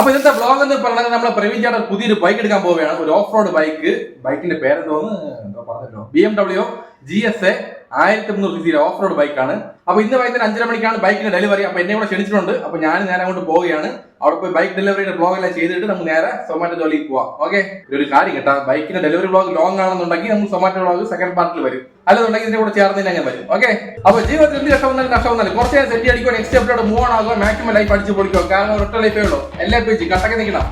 അപ്പൊ ഇന്നത്തെ ബ്ലോഗ് എന്ന് പറഞ്ഞാൽ നമ്മളെ പ്രവീൺ ചേട്ടൻ പുതിയൊരു ബൈക്ക് എടുക്കാൻ പോവുകയാണ്. ഒരു ഓഫ് റോഡ് ബൈക്ക് ബൈക്കിന്റെ പേരെന്തോന്ന് എന്തോ പറഞ്ഞല്ലോ. B M W G S A ആയിരത്തി മുന്നൂറ് സി ഓഫ് റോഡ് ബൈക്കാണ് അപ്പൊ ഇന്ന് വൈകുന്നേരം അഞ്ചര മണിക്കാണ് ബൈക്കിന്റെ ഡെലിവറി അപ്പൊ എന്നെ കൂടെ ക്ഷണിച്ചിട്ടുണ്ട്. അപ്പൊ ഞാൻ നേരെ അങ്ങോട്ട് പോവുകയാണ്. അവിടെ പോയി ബൈക്ക് ഡെലിവറിയുടെ ബ്ലോഗ് എല്ലാം ചെയ്തിട്ട് നമുക്ക് നേരെ സൊമാറ്റോ ജോലിക്ക് പോവാം. ഓക്കെ ഒരു കാര്യം കേട്ടാ. ബൈക്കിന്റെ ഡെലിവറി ബ്ലോഗ് ലോങ് ആണെന്നുണ്ടെങ്കിൽ നമുക്ക് സൊമാറ്റോ ബ്ലോഗ് സെക്കൻഡ് പാർട്ടിൽ വരും. അല്ലെന്നുണ്ടെങ്കിൽ ഇതിന്റെ കൂടെ ചേർന്ന് അങ്ങനെ വരും. ഓക്കെ അപ്പൊ ജീവിതത്തിൽ എന്ത് കഷ്ടം വന്നാലും കഷ്ടം വന്നാലും കുറച്ച് നേരം സെറ്റ് അടിക്കുക നെക്സ്റ്റ് എപ്പിലോട് മൂവ് ഓൺ ആകുക മാക്സിമം ലൈഫ് അടിച്ച് പൊളിക്കുക. കാരണം ഒരൊറ്റ ലൈഫേ ഉള്ളൂ. എല്ലാ പേജ് കട്ടൊക്കെ നിൽക്കണം.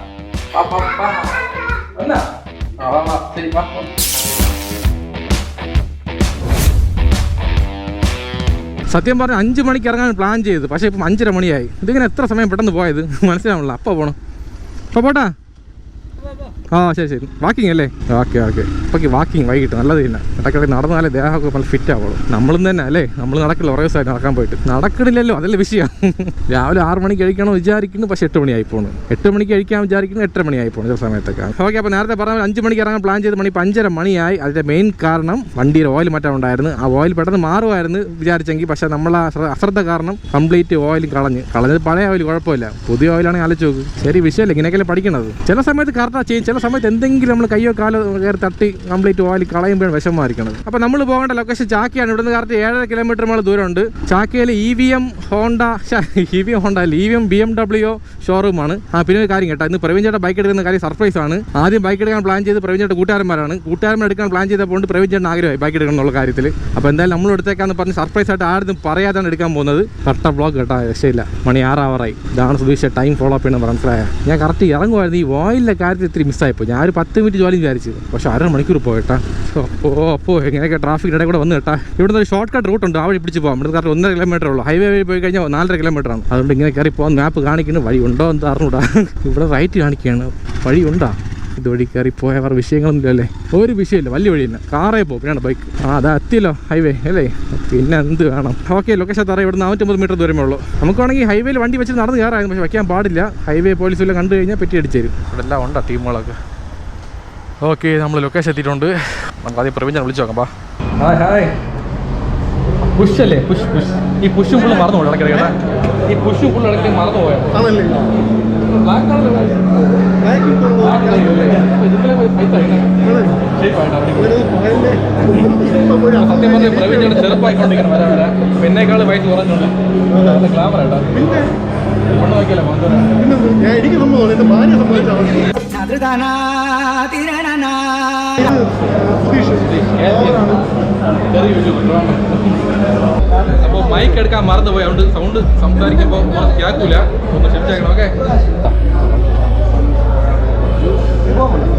എന്നാ. ശരി സത്യം പറഞ്ഞാൽ അഞ്ച് മണിക്ക് ഇറങ്ങാൻ പ്ലാൻ ചെയ്തു. പക്ഷേ ഇപ്പം അഞ്ചര മണിയായി. ഇതിങ്ങനെ എത്ര സമയം പെട്ടെന്ന് പോയത്? മനസ്സിലാവുള്ള അപ്പോൾ പോകണം അപ്പോൾ പോട്ടാ. ആ ശരി ശരി. വാക്കിംഗ് അല്ലേ? ഓക്കെ ഓക്കെ ഇപ്പൊക്ക് വാക്കിംഗ് വൈകിട്ട് നല്ലത് തന്നെ. ഇടക്കിടക്ക് നടന്നാലേ ദേഹമൊക്കെ നല്ല ഫിറ്റ് ആവുള്ളൂ. നമ്മളും തന്നെ അല്ലേ? നമ്മൾ നടക്കില്ല കുറേ ദിവസമായിട്ട് നടക്കാൻ പോയിട്ട്. നടക്കണില്ലല്ലോ അതല്ലേ വിഷയം. രാവിലെ ആറ് മണിക്ക് കഴിക്കണം വിചാരിക്കുന്നു പക്ഷേ എട്ട് മണിയായി പോണു. എട്ട് മണിക്ക് കഴിക്കാൻ വിചാരിക്കുന്നു എട്ടര മണിയായി പോണു ചില സമയത്തൊക്കെ. ഓക്കെ അപ്പോൾ നേരത്തെ പറഞ്ഞ അഞ്ച് മണിക്ക് ഇറങ്ങാൻ പ്ലാൻ ചെയ്ത മണി അഞ്ചര മണിയായി. അതിന്റെ മെയിൻ കാരണം വണ്ടിയുടെ ഓയിൽ മാറ്റം ഉണ്ടായിരുന്നു. ആ ഓയിൽ പെട്ടെന്ന് മാറുമായിരുന്നു വിചാരിച്ചെങ്കിൽ പക്ഷേ നമ്മൾ അശ്രദ്ധ കാരണം കംപ്ലീറ്റ് ഓയിൽ കളഞ്ഞ്. കളഞ്ഞത് പഴയ ഓയിൽ കുഴപ്പമില്ല. പുതിയ ഓയിലാണെങ്കിൽ ആലോചിച്ച് നോക്ക്. ശരി വിഷയമല്ല ഇങ്ങനെയൊക്കെ പഠിക്കണത്. ചില സമയത്ത് കറക്റ്റാണ് ചെയ്യും ചില സമയത്ത് എന്തെങ്കിലും നമ്മൾ കയ്യോ കാലോ കയറി തട്ടി കംപ്ലീറ്റ് വാലി കളയുമ്പോഴാണ് വിഷമമായിരിക്കണത്. അപ്പോൾ നമ്മൾ പോകേണ്ട ലൊക്കേഷൻ ചാക്കിയാണ്. ഇവിടുന്ന് കറക്റ്റ് ഏഴര കിലോമീറ്റർ നമ്മൾ ദൂരമുണ്ട്. ചാക്കയിൽ E V M Honda E V M Honda അല്ല E V M B M W ഷോറൂമാണ് ആ പിന്നെ ഒരു കാര്യം കേട്ടോ. ഇന്ന് പ്രവീൺ ചേട്ടൻ ബൈക്ക് എടുക്കുന്ന കാര്യം സർപ്രൈസ് ആണ്. ആദ്യം ബൈക്ക് എടുക്കാൻ പ്ലാൻ ചെയ്ത് പ്രവീൺ ചേട്ടൻ കൂട്ടുകാരന്മാരാണ്. കൂട്ടുകാരന്മാർ എടുക്കാൻ പ്ലാൻ ചെയ്തപ്പോൾ പ്രവീൺ ചേട്ടൻ ആഗ്രഹമായി ബൈക്ക് എടുക്കണം എന്നുള്ള കാര്യത്തിൽ അപ്പോൾ എന്തായാലും നമ്മൾ എടുത്തേക്കാന്ന് പറഞ്ഞ് സർപ്രൈസ് ആയിട്ട് ആരും പറയാതാണ് എടുക്കാൻ പോകുന്നത്. കട്ട ബ്ലോഗ് കേട്ടോ രക്ഷയില്ല. മണി ആവറായി ഇതാണ് സുധീഷ ടൈം ഫോളോ അപ്പ് ചെയ്യണം മനസ്സിലായ. ഞാൻ കറക്റ്റ് ഇറങ്ങുമായിരുന്നു ഈ ഓയിലിന്റെ കാര്യത്തിൽ ഇത്തിരി മിസ്സായിപ്പോൾ ഞാൻ ഒരു പത്ത് മിനിറ്റ് ജോലി വിചാരിച്ചു. പക്ഷേ അര മണിക്കൂർ പോയിട്ടാ ഓ അപ്പോൾ എങ്ങനെയൊക്കെ ട്രാഫിക് ഇടയിൽ കൂടെ വന്ന് കേട്ടാ. ഇവിടുന്ന് ഒരു ഷോർട്ട് കട്ട് റൂട്ട് ഉണ്ട്. ആ വഴി പിടിച്ച് പോകാം ഇവിടെ കറക്റ്റ് ഒന്നര കിലോമീറ്റർ ഉള്ളൂ. ഹൈവേ വഴി പോയി കഴിഞ്ഞാൽ നാലര കിലോമീറ്റർ ആണ്. അതുകൊണ്ട് ഇങ്ങനെ കയറി പോകാൻ മാപ്പ് കാണിക്കുന്നത് വഴി ഉണ്ടോ എന്ന് അറിഞ്ഞൂടാ. ഇവിടെ റൈറ്റ് കാണിക്കുകയാണ് വഴി ഉണ്ടാ ഇതുവഴി കയറി പോയവർ വിഷയങ്ങളൊന്നുമില്ല അല്ലേ? ഒരു വിഷയമില്ല വലിയ വഴിയില്ല. കാറേ പോകും പിന്നെയാണ് ബൈക്ക് ആ അതാ എത്തിയല്ലോ ഹൈവേ അല്ലേ? പിന്നെ എന്ത് വേണം? ഓക്കെ ലൊക്കേഷൻ തറ ഇവിടെ നാനൂറ്റമ്പത് മീറ്റർ ദൂരമേ ഉള്ളൂ. നമുക്ക് വേണമെങ്കിൽ ഹൈവേയിൽ വണ്ടി വെച്ച് നടന്ന് കയറായിരുന്നു പക്ഷെ വയ്ക്കാൻ പാടില്ല. ഹൈവേ പോലീസ് എല്ലാം കണ്ടു കഴിഞ്ഞാൽ പെറ്റി അടിച്ചു തരും. ഇവിടെ എല്ലാം ഉണ്ടോ ടീമുകളൊക്കെ? ഓക്കെ നമ്മൾ ലൊക്കേഷൻ എത്തിയിട്ടുണ്ട്. നമുക്ക് ആദ്യം പ്രവീൺ വിളിച്ചു നോക്കാം ബാ ഹായ് ഹായ് പുഷ് അല്ലേ? പുഷ് പുഷ് ഈ പുഷും ഫുള്ള് മറന്നു പോയി ഇടയ്ക്കിടയ്ക്ക് ഈ പുഷും ഫുള്ള് ഇടയ്ക്ക് മറന്നു പോയത് ആണല്ലേ സത്യം പറഞ്ഞ ചെറുപ്പായിക്കൊണ്ടിരിക്കണം വരാൻ വരാൻ എന്നേക്കാൾ വയസ്സ് കുറഞ്ഞുണ്ട് നല്ല ഗ്ലാമർ ആയിട്ടാ പിന്നെ എനിക്ക് മൈക്ക് എടുക്കാൻ മറന്നുപോയി. അതുകൊണ്ട് സൗണ്ട് സംസാരിക്കുമ്പോൾ കേൾക്കൂല ഒന്ന് ക്ഷമിച്ചേക്കണം okay mike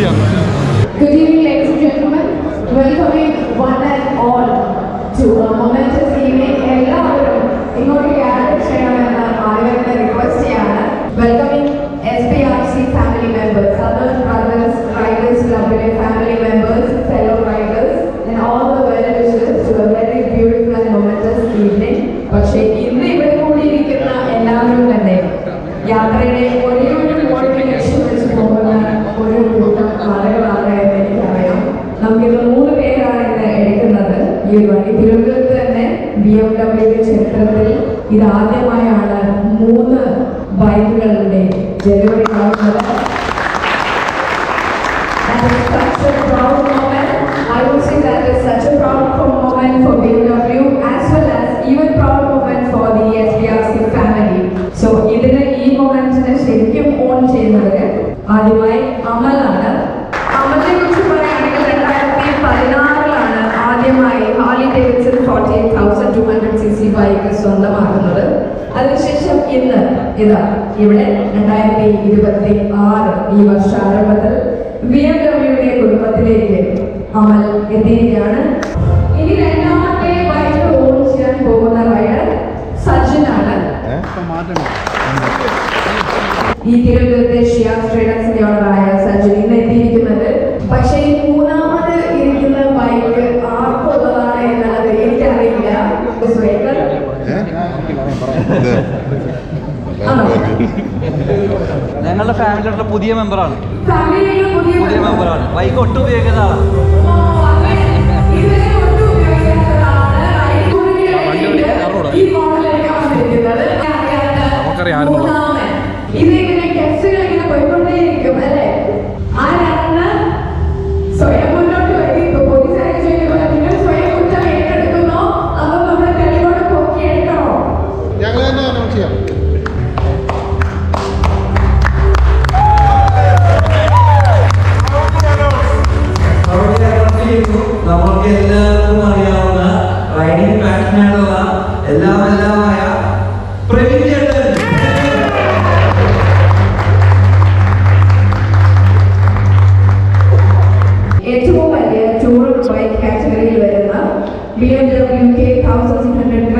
Good evening, ladies and gentlemen. Welcoming one and all to a momentous evening വണ്ടി തിരുവനന്തപുരത്ത് തന്നെ ബി എം ഡബ്ല്യുയുടെ ചരിത്രത്തിൽ ഇതാദ്യമായാണ് മൂന്ന് ബൈക്കുകളുടെ ഡെലിവറി ആവുന്നത് ഇതാ ഇവിടെ രണ്ടായിരത്തി ഇരുപത്തി ആറ് ഈ വർഷാരംഭത്തിൽ ബി എം ഡബ്ല്യുടെ കുടുംബത്തിലേക്ക് അമൽ എത്തിയിരിക്കുകയാണ്. ഇനി രണ്ടാമത്തെ ബൈക്ക് ഓൺ ചെയ്യാൻ പോകുന്ന റൈഡർ സജിനാണ് ഈ തിരുവനന്തപുരത്തെ ഷിയാസ് ട്രേഡേഴ്സിന്റെ ഓണറായ സജിൻ ഇന്ന് എത്തിയിരിക്കുന്നത് പുതിയ മെമ്പറാണ് പുതിയ മെമ്പറാണ് ബൈക്ക് ഒട്ടും ഉപയോഗിക്കുന്ന ആളാണ്. BMW K1600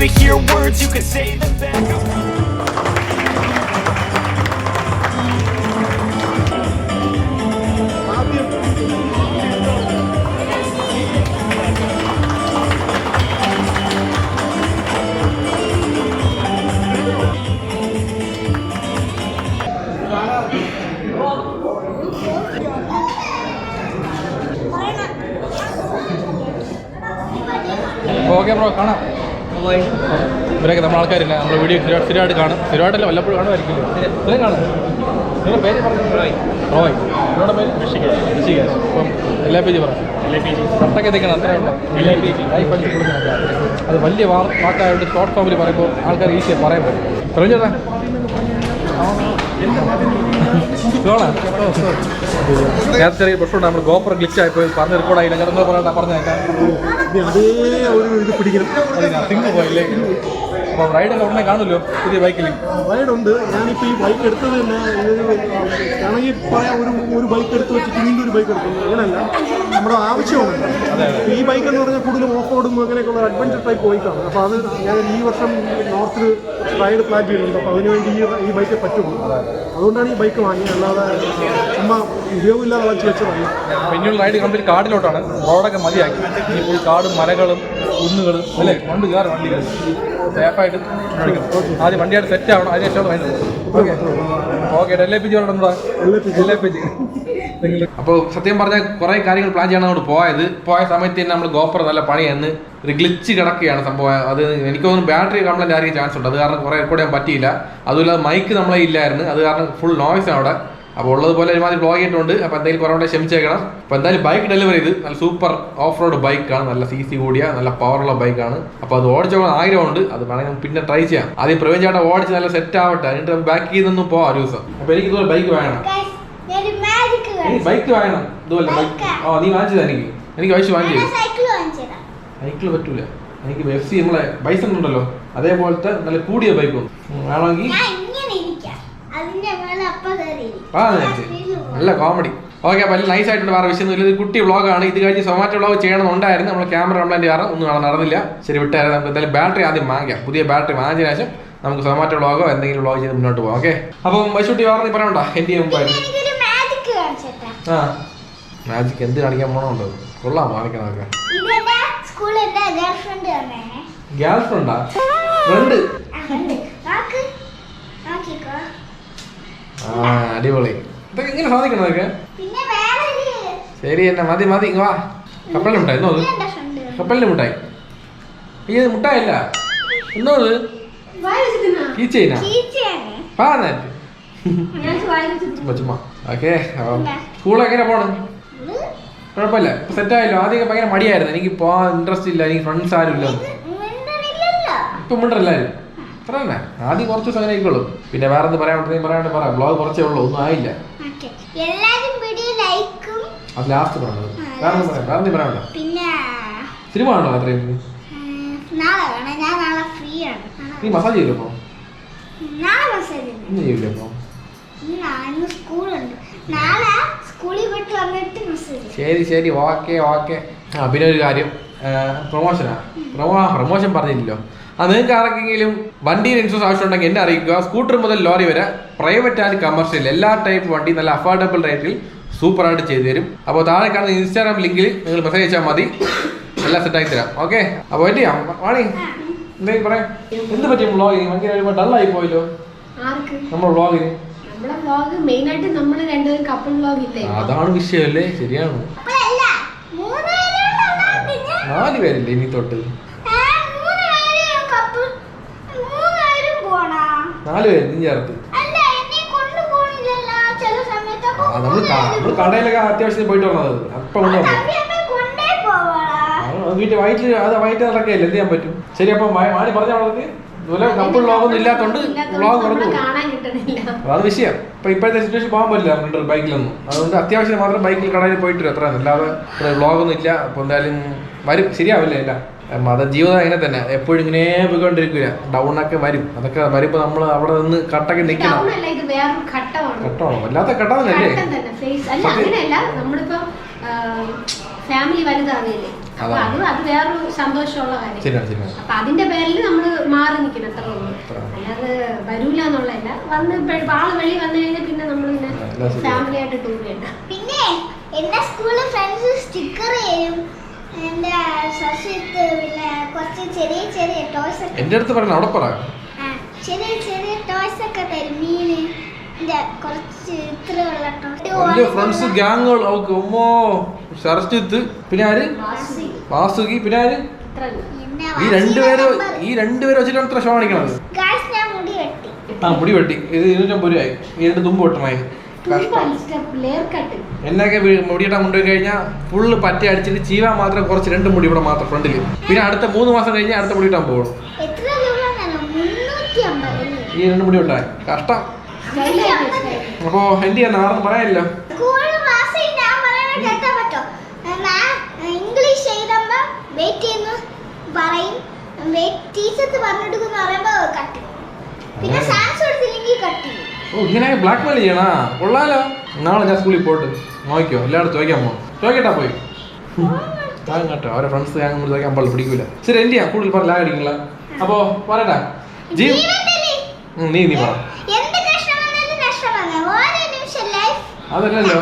to hear words, you can say them back okay bro കാണാം ഇവരൊക്കെ നമ്മുടെ ആൾക്കാരില്ല. നമ്മൾ വീഡിയോ സ്ഥിരം സ്ഥിരമായിട്ട് കാണും. സ്ഥിരമായിട്ടല്ല വല്ലപ്പോഴും കാണുമായിരിക്കില്ല ഇത്രയും കാണും. നിങ്ങളുടെ പേര് പറഞ്ഞു റോയ്. റോയ്. നിങ്ങളുടെ പേര്? ഋഷികേഷ്. ഋഷികേഷ്. അപ്പം എല്ലാ പേജ് പറഞ്ഞു കട്ടൊക്കെ എത്തിക്കണം അത്രേ ഉള്ളൂ. ലൈഫ് പഠിച്ച് കൊടുക്കണം അത് വലിയ വാ വാക്കായതുകൊണ്ട് ഷോർട്ട് ഫോമിൽ പറയുമ്പോൾ ആൾക്കാർ ഈസിയായി പറയാൻ പറ്റും. പറഞ്ഞേട്ടാ നേരത്തെ ചെറിയ പ്രശ്നമുണ്ട്. നമ്മൾ ഗോപ്പർ ഗ്ലിച്ച് ആയിപ്പോയി പറഞ്ഞ് റെക്കോർഡ് ആയില്ല. ഞാൻ പറഞ്ഞേക്കാം. അതേ ഒരു ഇത് പിടിക്കണം. അതിനാ പോയില്ലേ? അപ്പോൾ റൈഡൊക്കെ ഉടനെ കാണുമല്ലോ? പുതിയ ബൈക്കിൽ റൈഡുണ്ട് ഞാനിപ്പോൾ ഈ ബൈക്ക് എടുത്തത് തന്നെ ആണെങ്കിൽ പറയാം ഒരു ഒരു ബൈക്ക് എടുത്ത് വെച്ചിട്ട് വീണ്ടും ഒരു ബൈക്ക് എടുക്കുന്നു അങ്ങനെയല്ല നമ്മുടെ ആവശ്യമാണ് ഈ ബൈക്ക് എന്ന് പറഞ്ഞാൽ കൂടുതലും ഓഫ് റോഡും അങ്ങനെയൊക്കെയുള്ള അഡ്വഞ്ചർ ടൈപ്പ് ബൈക്കാണ് അപ്പോൾ അത് ഞാൻ ഈ വർഷം നോർത്ത് റൈഡ് പ്ലാൻ ചെയ്യുന്നുണ്ട് അപ്പോൾ അതിനുവേണ്ടി ഈ ഈ ബൈക്ക് പറ്റുള്ളൂ. അതുകൊണ്ടാണ് ഈ ബൈക്ക് വാങ്ങിയത്. അല്ലാതെ അമ്മ ഉപയോഗമില്ലാതെ വാങ്ങിച്ച് വെച്ചതല്ല. പിന്നെയുള്ള റൈഡ് കമ്പനി കാടിലോട്ടാണ്. റോഡൊക്കെ മതിയാക്കി. ഇനി ഫുൾ കാടും മലകളും കുന്നുകളും അല്ലേ? കൊണ്ട് കയറി വണ്ടി സേഫായിട്ട് ആദ്യം വണ്ടിയായിട്ട് സെറ്റ് ആവണം അതിന് ശേഷം വേണ്ടത് okay. Okay L A P G ഉണ്ടോ? L A P G. അപ്പോൾ സത്യം പറഞ്ഞാൽ കുറേ കാര്യങ്ങൾ പ്ലാൻ ചെയ്യണം അങ്ങോട്ട് പോയത്. പോയ സമയത്ത് തന്നെ നമ്മൾ ഗോപ്പർ നല്ല പണിയെന്ന് ഒരു ഗ്ലിച്ച് കിടക്കുകയാണ് സംഭവം. അത് എനിക്ക് തോന്നുന്നു ബാറ്ററി കംപ്ലൈന്റ് ആയിരിക്കും ചാൻസ് ഉണ്ട്. അത് കാരണം കുറേ ചെയ്യാൻ പറ്റിയില്ല. അതുപോലെ മൈക്ക് നമ്മളെ ഇല്ലായിരുന്നു. അത് കാരണം ഫുൾ നോയ്സ് ആണ് അവിടെ. അപ്പോൾ ഉള്ളതുപോലെ ഒരുമാതിരി ബ്ലോഗ് ചെയ്തിട്ടുണ്ട്. അപ്പോൾ എന്തെങ്കിലും കുറവുണ്ടെ ക്ഷമിച്ചേക്കണം. അപ്പോൾ എന്തായാലും ബൈക്ക് ഡെലിവറി ചെയ്ത് നല്ല സൂപ്പർ ഓഫ് റോഡ് ബൈക്കാണ് നല്ല സി സി കൂടിയ നല്ല പവറുള്ള ബൈക്കാണ് അപ്പോൾ അത് ഓടിച്ചോളാൻ ആഗ്രഹമുണ്ട്. അത് വേണമെങ്കിൽ പിന്നെ ട്രൈ ചെയ്യാം. ആദ്യം പ്രവീൺ ചേട്ടൻ ഓടിച്ച് നല്ല സെറ്റ് ആവട്ടെ. എന്നിട്ട് ബാക്ക് ചെയ്തൊന്നും പോവാം ഒരു ദിവസം. അപ്പോൾ എനിക്ക് ഇതുപോലെ ബൈക്ക് വേണം. ബൈക്ക് വേണം. ഇതുപോലെ ബൈക്ക് ആ. നീ വാങ്ങിച്ചത് എനിക്ക്. എനിക്ക് വയസ്സ് വാങ്ങിച്ചു സൈക്കിൾ പറ്റൂല. എനിക്ക് എഫ് സി നമ്മളെ ബൈസൺ ഉണ്ടല്ലോ. അതേപോലത്തെ നല്ല കൂടിയ ബൈക്കും വേണമെങ്കിൽ നല്ല കോമഡി ഓക്കെ അപ്പം നൈസ് ആയിട്ടുണ്ട് വേറെ വിഷയമൊന്നുമില്ല ഇത് കുട്ടി വ്ളോഗാണ് ഇത് കഴിഞ്ഞ് സൊമാറ്റോ വ്ളോഗ് ചെയ്യണമെന്നുണ്ടായിരുന്നു. നമ്മൾ ക്യാമറ കംപ്ലൈന്റ് കാരണം ഒന്നും അവിടെ നടന്നില്ല. ശരി വിട്ടായിരുന്നു നമുക്ക് എന്തായാലും ബാറ്ററി ആദ്യം വാങ്ങിക്കാം. പുതിയ ബാറ്ററി വാങ്ങിച്ചതിന് ശേഷം നമുക്ക് സൊമാറ്റോ വ്ളോഗോ എന്തെങ്കിലും വ്ളോഗ് ചെയ്ത് മുന്നോട്ട് പോകാം ഓക്കെ? അപ്പം വശുട്ടി വേറെ നീ പറയണ്ട. എന്റെ മുമ്പായിരുന്നു? ആ. മാജിക് എന്ത് കാണിക്കാൻ പോണുണ്ടോ കൊള്ളാം വാങ്ങിക്കണമൊക്കെ ഗേൾ ഫ്രണ്ട് ഫ്രണ്ടാ ആ അടിപൊളി. ഇതൊക്കെ ഇങ്ങനെ സാധിക്കണം അതൊക്കെ ശരി എന്നെ മതി മതി ഇങ്ങ് വാ. കപ്പലിന് മുട്ടായി എന്നോ അത്? കപ്പലിന് മുട്ടായി. ഈ മുട്ടായല്ല. എന്നോ അത് നേരത്തെ ചുമ്മാ ചുമ്മാ ഓക്കെ എങ്ങനെ പോണം? കുഴപ്പമില്ല. ഇപ്പൊ സെറ്റ് ആയല്ലോ. ആദ്യമൊക്കെ ഭയങ്കര മടിയായിരുന്നു. എനിക്ക് പോവാൻ ഇൻട്രസ്റ്റ് ഇല്ല. എനിക്ക് ഫ്രണ്ട്സ് ആരും ഇല്ല. ഇപ്പൊ മിണ്ടല്ലാരും അത്ര തന്നെ ആദ്യം കുറച്ച് അങ്ങനെ ആയിക്കോളും. പിന്നെ വേറെ എന്ത് പറയാൻ പറയാണ്ട് പറ. ബ്ലോഗ് കുറച്ചേ ഉള്ളൂ. ഒന്നും ആയില്ല. എല്ലാരും ലൈക്കും. അത് ലാസ്റ്റ് പറഞ്ഞത്. വേറെ പറയാം. വേറെ എന്ത് പറയാനുണ്ടോ പിന്നെ സിനിമ ആണോ അത്രയും നാളെ വേണം ഞാൻ നാളെ ഫ്രീ ആണ്. നീ മസാജ് ചെയ്യില്ല നാളെ ചെയ്യില്ല അപ്പൊ ശരി ശരി. Okay okay. ആ പിന്നെ ഒരു കാര്യം. പ്രൊമോഷനാ? പ്രൊമോ പ്രൊമോഷൻ പറഞ്ഞില്ലല്ലോ. അത് നിങ്ങൾക്ക് ആർക്കെങ്കിലും വണ്ടിയിൽ ഇൻഷുറൻസ് ആവശ്യമുണ്ടെങ്കിൽ എന്നെ അറിയിക്കുക. സ്കൂട്ടർ മുതൽ ലോറി വരെ പ്രൈവറ്റ് ആൻഡ് കമേഴ്ഷ്യൽ എല്ലാ ടൈപ്പ് വണ്ടി നല്ല അഫോർഡബിൾ റേറ്റിൽ സൂപ്പറായിട്ട് ചെയ്തു തരും. അപ്പോൾ താഴെ കാണുന്ന ഇൻസ്റ്റാഗ്രാം ലിങ്കിൽ നിങ്ങൾ മെസ്സേജ് അയച്ചാൽ മതി. എല്ലാം സെറ്റാക്കി തരാം. ഓക്കെ അപ്പോൾ വെയിറ്റ് ചെയ്യാം? വാണി എന്തെങ്കിലും പറയാം. എന്ത് പറ്റിയ വ്ളോഗിന് ഭയങ്കര ഡള്ളായി പോയല്ലോ. നമ്മുടെ വ്ളോഗ് വ്ളോഗ് അതാണ് വിഷയമല്ലേ? ശരിയാണ്. നാല് പേരില്ലേ ഇനി തൊട്ട് ആ, മൂന്ന് പേരും കപ്പ് മൂന്ന് പേരും പോണാ നാല് പേര് നീ ചേർത്ത്. ആ നമ്മൾ നമ്മൾ കടയിലൊക്കെ അത്യാവശ്യത്തിന് പോയിട്ട് വന്നത്. അപ്പം കൊണ്ട് വന്നു തമ്പിയമ്മ കൊണ്ടേ പോവാളാ ആ, വീട്ടിൽ വയറ്റിൽ അത് വയറ്റിൽ നടക്കുകയല്ലേ? എന്ത് ചെയ്യാൻ പറ്റും? ശരി അപ്പം മാണി പറഞ്ഞ വളർത്തി ഇതുപോലെ കപ്പിൾ വ്ളോഗൊന്നും വ്ളോഗ് കുറഞ്ഞു അത് വിഷയം. ഇപ്പൊ ഇപ്പോഴത്തെ സിറ്റുവേഷൻ പോകാൻ പറ്റില്ല രണ്ട് ബൈക്കിലൊന്നും. അതുകൊണ്ട് അത്യാവശ്യം മാത്രം ബൈക്കിൽ കടയിൽ പോയിട്ട് വരും. അത്ര അല്ലാതെ വ്ളോഗൊന്നും ഇല്ല. അപ്പൊ എന്തായാലും വരും. ശരിയാവില്ല ഇല്ല മത ജീവിതം അങ്ങനെ തന്നെ. എപ്പോഴും ഇങ്ങനെ പോയിക്കൊണ്ടിരിക്കുക ഡൗൺ ഒക്കെ വരും. അതൊക്കെ വരുമ്പോ നമ്മൾ അവിടെ നിന്ന് കട്ടൊക്കെ നിൽക്കണം ഘട്ടമാണ്. വല്ലാത്ത ഫാമിലി അപ്പൊ അത്. അത് വേറൊരു സന്തോഷമുള്ള കാര്യം. അപ്പൊ അതിന്റെ പേരിൽ നമ്മൾ മാറി നിൽക്കണം അത്ര ഉള്ളൂ. അല്ലാതെ വരൂല എന്നുള്ളതല്ല. വന്ന് ആൾ വഴി വന്നു കഴിഞ്ഞാൽ പിന്നെ നമ്മൾ ഫാമിലി ആയിട്ട് ടൂർ ചെയ്യണ്ട. പിന്നെ എന്റെ സ്കൂളിൽ ഫ്രണ്ട്സ് സ്റ്റിക്കർ ചെയ്യും. എന്റെ അടുത്ത് പറയണം അവിടെ പറ. ചെറിയ ചെറിയ ടോയ്സ് ഒക്കെ തരും. മീന് ഫ്രണ്ട്സ് ഗ്യാങ്ങുകൾ അവക്ക് ഉമ്മോ ശരജിത്ത് പിന്നെ ആര്? വാസുകി. പിന്നെ ആര്? ഈ രണ്ടുപേര് ഈ രണ്ടുപേര് വെച്ചിട്ടാണ് ഇത്ര ഷോ കാണിക്കണത്. ആ മുടി വെട്ടി. ഇത് ഇരുന്നൂറ്റമ്പത് രൂപയായി. ഈ രണ്ട് തുമ്പ് വെട്ടണമായി എന്നൊക്കെ മുടിയിട്ടാ കൊണ്ടുപോയി കഴിഞ്ഞാൽ ഫുള്ള് പറ്റി അടിച്ചിട്ട് ചീവാൻ മാത്രം കുറച്ച് രണ്ട് മുടി ഇവിടെ മാത്രം ഫ്രണ്ടിൽ പിന്നെ അടുത്ത മൂന്ന് മാസം കഴിഞ്ഞാൽ അടുത്ത മുടി ഇട്ടാൻ പോകും ഈ രണ്ട് മുടി ഉണ്ടായി. കഷ്ടം. അപ്പോ എന്ത് ചെയ്യാൻ ആർന്നും പറയാനില്ല. ഇംഗ്ലീഷ് എഴുതുമ്പോ വെയിറ്റ് ചെയ്യുന്നു പറയും. ടീച്ചർ പറഞ്ഞെടുക്കുന്ന പറയുമ്പോ കട്ട്. പിന്നെ സാൻസ് കൊടുത്തില്ലെങ്കിൽ കട്ട് ചെയ്യും. ഓ ഇങ്ങനെ ബ്ലാക്ക് മെയിൽ ചെയ്യണാ? കൊള്ളാലോ. നാളെ ഞാൻ സ്കൂളിൽ പോട്ട് നോക്കിയോ എല്ലാവരും ചോദിക്കാൻ പോകും ചോദിക്കട്ടാ പോയി. കേട്ടോ അവരെ ഫ്രണ്ട്സ് ഞാൻ നമ്മൾ ചോദിക്കാൻ പാടില്ല പിടിക്കൂല. ശരി എന്റെയാ കൂടുതൽ പറഞ്ഞ ലാഗ് അടിക്കണില്ല. അപ്പോ പറയട്ടാ. ജീ നീ നീ പറ. അതല്ലല്ലോ.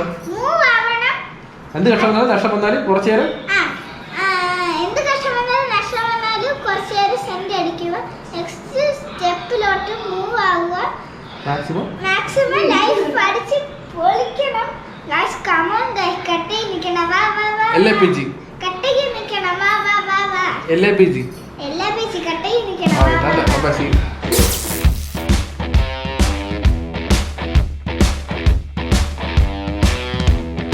എന്ത് കഷ്ടം വന്നാലും നഷ്ടം വന്നാലും കുറച്ചു നേരം നെക്സ്റ്റ് സ്റ്റെപ്പിലോട്ട് മൂവ് ആവുക. മാക്സിമം മാക്സിമം ലൈഫ് പഠിച്ച് പൊളിക്കണം ഗൈസ് കമോൺ ഗൈസ് കട്ടയിൽ നിൽക്കണം വാ വാ വാ എൽ എ പി ജി കട്ടയിൽ നിൽക്കണം വാ വാ വാ വാ എൽ എ പി ജി